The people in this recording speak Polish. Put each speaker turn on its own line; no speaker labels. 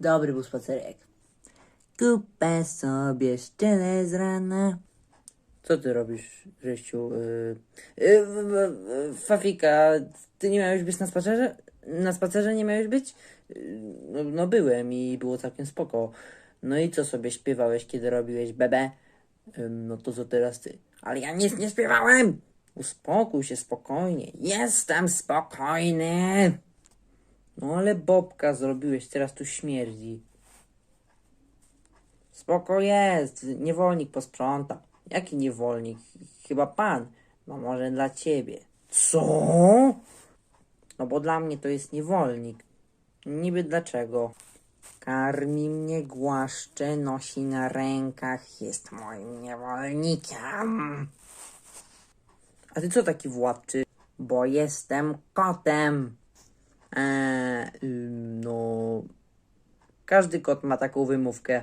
Dobry był spacerek. Kupę sobie szczelę z rana. Co ty robisz, Ryściu? Yy, yy, w- Fafika, ty nie miałeś być na spacerze? Na spacerze nie miałeś być? Yy, No, no byłem i było całkiem spoko. No i co sobie śpiewałeś, kiedy robiłeś bebe? Ym, No to co teraz ty? Ale ja nic nie śpiewałem! Uspokój się spokojnie. Jestem spokojny! No ale Bobka zrobiłeś, teraz tu śmierdzi. Spoko jest, niewolnik posprząta. Jaki niewolnik? Chyba pan. No może dla ciebie. Co? No bo dla mnie to jest niewolnik. Niby dlaczego? Karmi mnie, głaszcze, nosi na rękach, jest moim niewolnikiem. A ty co taki władczy? Bo jestem kotem. Eee, no... Każdy kot ma taką wymówkę.